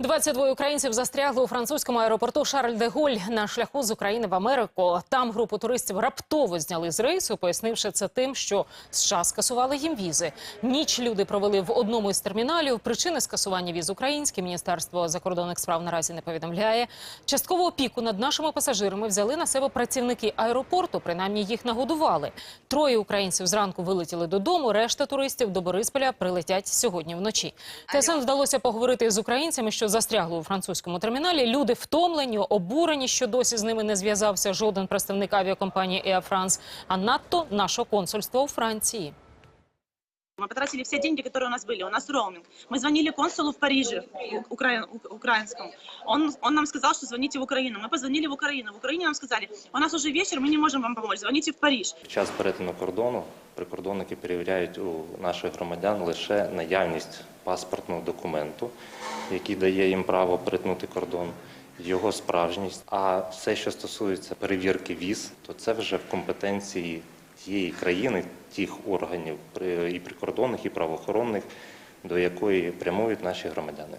22 українців застрягли у французькому аеропорту Шарль де Голь на шляху з України в Америку. Там групу туристів раптово зняли з рейсу, пояснивши це тим, що США скасували їм візи. Ніч люди провели в одному із терміналів. Причини скасування віз українське міністерство закордонних справ наразі не повідомляє. Часткову опіку над нашими пасажирами взяли на себе працівники аеропорту. Принаймні їх нагодували. Троє українців зранку вилетіли додому. Решта туристів до Борисполя прилетять сьогодні вночі. ТСН вдалося поговорити з українцями, що застрягли у французькому терміналі. Люди втомлені, обурені, що досі з ними не зв'язався жоден представник авіакомпанії Air France, а надто нашого консульства у Франції. Мы потратили все деньги, которые у нас были. У нас роуминг. Мы звонили консулу в Париже, у- украин- у- украинскому. Он, он нам сказал, что звоните в Украину. Мы позвонили в Украину. В Украине нам сказали, у нас уже вечер, мы не можем вам помочь. Звоните в Париж. Під час перетину кордону прикордонники перевіряють у наших громадян лише наявність паспортного документу, який дає їм право перетнути кордон, його справжність. А все, що стосується перевірки віз, то це вже в компетенції тієї країни, тих органів і прикордонних, і правоохоронних, до якої прямують наші громадяни.